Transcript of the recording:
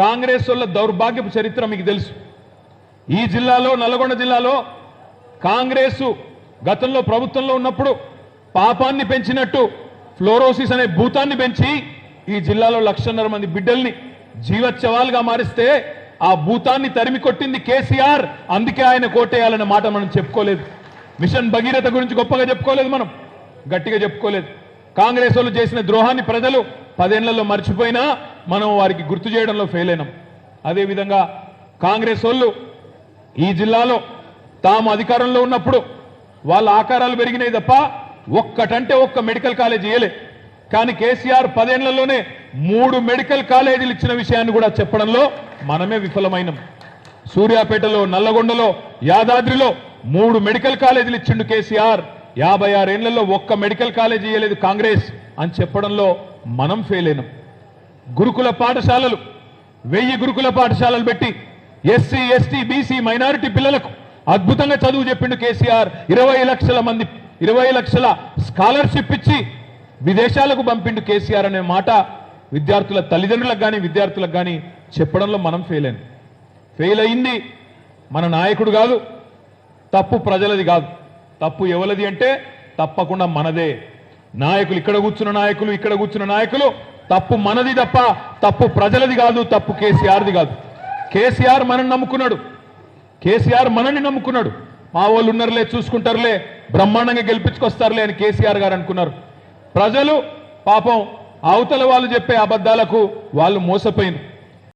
కాంగ్రెస్ వాళ్ళ దౌర్భాగ్యపు చరిత్ర మీకు తెలుసు. ఈ జిల్లాలో నల్గొండ జిల్లాలో కాంగ్రెసు గతంలో ప్రభుత్వంలో ఉన్నప్పుడు పాపాన్ని పెంచినట్టు ఫ్లోరోసిస్ అనే భూతాన్ని పెంచి ఈ జిల్లాలో లక్షన్నర మంది బిడ్డల్ని జీవోత్సవాలుగా మారిస్తే ఆ భూతాన్ని తరిమి కొట్టింది కేసీఆర్. అందుకే ఆయన కోటేయాలనే మాట మనం చెప్పుకోలేదు. మిషన్ భగీరథ గురించి గొప్పగా చెప్పుకోలేదు మనం. గట్టిగా చెప్పుకోలేదు. కాంగ్రెస్ వాళ్ళు చేసిన ద్రోహాన్ని ప్రజలు పదేళ్ళలో మర్చిపోయినా మనం వారికి గుర్తు చేయడంలో ఫెయిల్ అయినాం. అదేవిధంగా కాంగ్రెస్ వాళ్ళు ఈ జిల్లాలో తాము అధికారంలో ఉన్నప్పుడు వాళ్ళ ఆకారాలు పెరిగినాయి తప్ప ఒక్కటంటే ఒక్క మెడికల్ కాలేజ్ ఇయ్యలే. కానీ కేసీఆర్ పదేళ్ళలోనే మూడు మెడికల్ కాలేజీలు ఇచ్చిన విషయాన్ని కూడా చెప్పడంలో మనమే విఫలమైనం. సూర్యాపేటలో నల్లగొండలో యాదాద్రిలో మూడు మెడికల్ కాలేజీలు ఇచ్చిండు కేసీఆర్. యాభై ఆరేళ్ళలో ఒక్క మెడికల్ కాలేజీ ఇయ్యలేదు కాంగ్రెస్ అని చెప్పడంలో మనం ఫెయిల్ అయినాం. గురుకుల పాఠశాలలు వెయ్యి గురుకుల పాఠశాలలు పెట్టి ఎస్సీ ఎస్టీ బీసీ మైనారిటీ పిల్లలకు అద్భుతంగా చదువు చెప్పిండు కేసీఆర్. ఇరవై లక్షల మంది ఇరవై లక్షల స్కాలర్షిప్ ఇచ్చి విదేశాలకు పంపిండు కేసీఆర్ అనే మాట విద్యార్థుల తల్లిదండ్రులకు కానీ విద్యార్థులకు కానీ చెప్పడంలో మనం ఫెయిల్ అయింది ఫెయిల్ అయింది మన నాయకుడు కాదు తప్పు ప్రజలది కాదు. తప్పు ఎవరిది అంటే తప్పకుండా మనదే. నాయకులు ఇక్కడ కూర్చున్న నాయకులు ఇక్కడ కూర్చున్న నాయకులు. తప్పు మనది తప్ప తప్పు ప్రజలది కాదు తప్పు కేసీఆర్ది కాదు. కేసీఆర్ మనని నమ్ముకున్నాడు. కేసీఆర్ మనని నమ్ముకున్నాడు. మా వాళ్ళు ఉన్నారులే చూసుకుంటారులే బ్రహ్మాండంగా గెలిపించుకొస్తారులే అని కేసీఆర్ గారు అనుకున్నారు. ప్రజలు పాపం అవతల వాళ్ళు చెప్పే అబద్ధాలకు వాళ్ళు మోసపోయింది